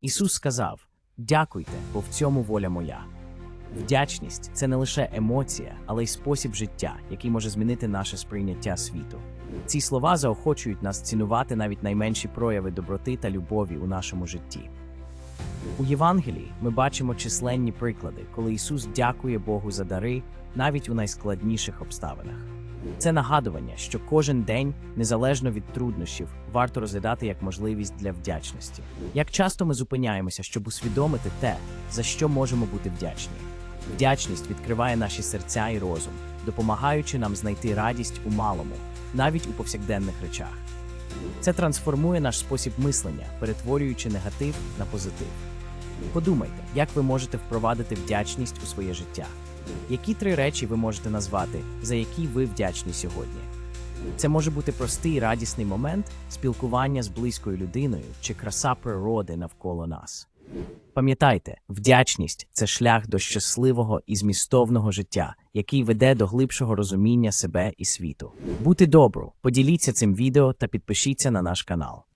Ісус сказав: Дякуйте, бо в цьому воля моя. Вдячність це не лише емоція, але й спосіб життя, який може змінити наше сприйняття світу. Ці слова заохочують нас цінувати навіть найменші прояви доброти та любові у нашому житті. У Євангелії ми бачимо численні приклади, коли Ісус дякує Богу за дари навіть у найскладніших обставинах. Це нагадування, що кожен день, незалежно від труднощів, варто розглядати як можливість для вдячності. Як часто ми зупиняємося, щоб усвідомити те, за що можемо бути вдячні. Вдячність відкриває наші серця і розум, допомагаючи нам знайти радість у малому, навіть у повсякденних речах. Це трансформує наш спосіб мислення, перетворюючи негатив на позитив. Подумайте, як ви можете впровадити вдячність у своє життя. Які три речі ви можете назвати, за які ви вдячні сьогодні? Це може бути простий радісний момент спілкування з близькою людиною чи краса природи навколо нас. Пам'ятайте, вдячність це шлях до щасливого і змістовного життя, який веде до глибшого розуміння себе і світу. Бути добру, поділіться цим відео та підпишіться на наш канал.